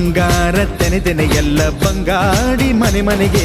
ಬಂಗಾರ ತೆನೆ ತೆನೆ ಎಲ್ಲ ಬಂಗಾಡಿ ಮನೆ ಮನೆಗೆ